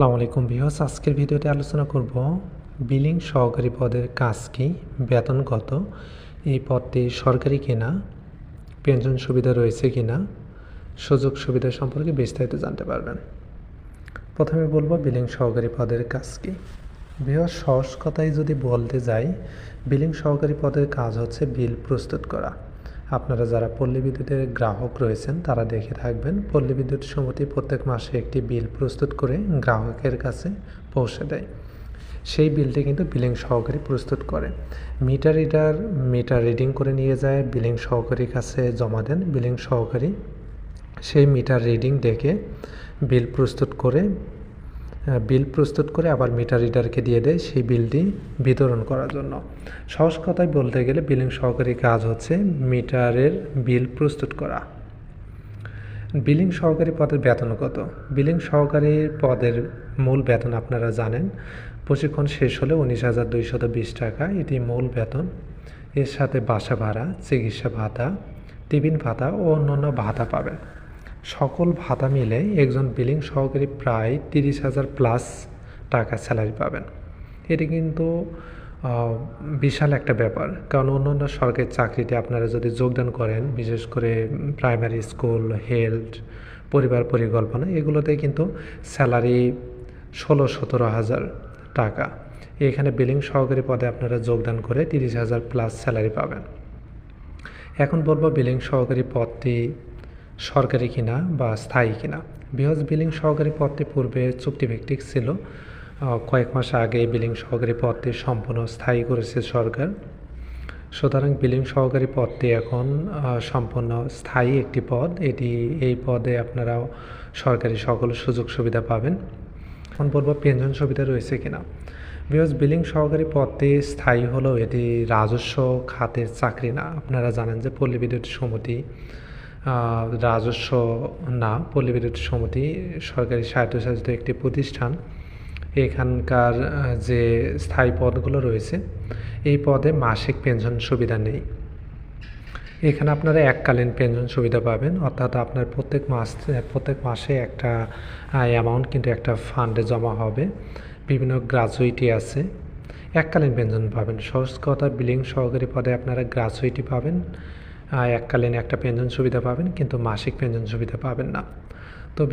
আসসালামু আলাইকুম আজকের ভিডিওতে আলোচনা করব বিলিং সহকারী পদের কাজ কি, বেতন কত, এই পদটি সরকারি কিনা, পেনশন সুবিধা রয়েছে কিনা, সুযোগ সুবিধা সম্পর্কে বিস্তারিত জানতে পারবেন। প্রথমে বলব বিলিং সহকারী পদের কাজ কি। ভিউয়ার্স, সহজ কথায় যদি বলতে যাই, বিলিং সহকারী পদের কাজ হচ্ছে বিল প্রস্তুত করা। আপনারা যারা পল্লী বিদ্যুতের গ্রাহক রয়েছেন, তারা দেখে থাকবেন পল্লী বিদ্যুৎ সমিতি প্রত্যেক মাসে একটি বিল প্রস্তুত করে গ্রাহকের কাছে পৌঁছে দেয়। সেই বিলটি কিন্তু বিলিং সহকারী প্রস্তুত করে। মিটার রিডার মিটার রিডিং করে নিয়ে যায়, বিলিং সহকারীর কাছে জমা দেন, বিলিং সহকারী সেই মিটার রিডিং দেখে বিল প্রস্তুত করে বিল প্রস্তুত করে আবার মিটার রিডারকে দিয়ে দেয় সেই বিলটি বিতরণ করার জন্য। সহজ কথায় বলতে গেলে বিলিং সহকারী কাজ হচ্ছে মিটারের বিল প্রস্তুত করা। বিলিং সহকারী পদের বেতন কত? বিলিং সহকারী পদের মূল বেতন আপনারা জানেন, প্রশিক্ষণ শেষ হলে উনিশ হাজার দুইশত বিশ টাকা, এটি মূল বেতন। এর সাথে বাসা ভাড়া, চিকিৎসা ভাতা, টিফিন ভাতা ও অন্যান্য ভাতা পাবেন। সকল ভাতা মিলে একজন বিলিং সহকারী প্রায় তিরিশ হাজার প্লাস টাকা স্যালারি পাবেন। এটি কিন্তু বিশাল একটা ব্যাপার। কারণ অন্য অন্য সরকারি চাকরিতে আপনারা যদি যোগদান করেন, বিশেষ করে প্রাইমারি স্কুল হেলথ পরিবার পরিকল্পনা, এগুলোতে কিন্তু স্যালারি ষোলো, সতেরো হাজার টাকা। এখানে বিলিং সহকারী পদে আপনারা যোগদান করে তিরিশ হাজার প্লাস স্যালারি পাবেন। এখন বলব বিলিং সহকারী পদটি সরকারি কিনা বা স্থায়ী কিনা। বৃহৎ বিলিং সহকারী পদটি পূর্বে চুক্তিভিত্তিক ছিল। কয়েক মাস আগে বিলিং সহকারী পদটি সম্পূর্ণ স্থায়ী করেছে সরকার। সুতরাং বিলিং সহকারী পদটি এখন সম্পূর্ণ স্থায়ী একটি পদ। এটি, এই পদে আপনারা সরকারি সকল সুযোগ সুবিধা পাবেন। এখন বলব পেনশন সুবিধা রয়েছে কিনা। বিকজ বিলিং সহকারী পদটি স্থায়ী হলেও এটি রাজস্ব খাতের চাকরি না। আপনারা জানেন যে পল্লী বিদ্যুৎ সমিতি রাজস্ব না পল্লী বিদ্যুৎ সমিতি, সরকারি স্বায়ত্তশাসিত একটি প্রতিষ্ঠান। এখানকার যে স্থায়ী পদগুলো রয়েছে, এই পদে মাসিক পেনশন সুবিধা নেই। এখানে আপনারা এককালীন পেনশন সুবিধা পাবেন, অর্থাৎ আপনার প্রত্যেক মাস, প্রত্যেক মাসে একটা অ্যামাউন্ট কিন্তু একটা ফান্ডে জমা হবে। বিভিন্ন গ্রাজুইটি আছে, এককালীন পেনশন পাবেন। সহজ কথা বিলিং সহকারী পদে আপনারা গ্রাজুইটি পাবেন। এককালীন একটা পেনশন সুবিধা পাবেন কিন্তু মাসিক পেনশন সুবিধা পাবেন না। তো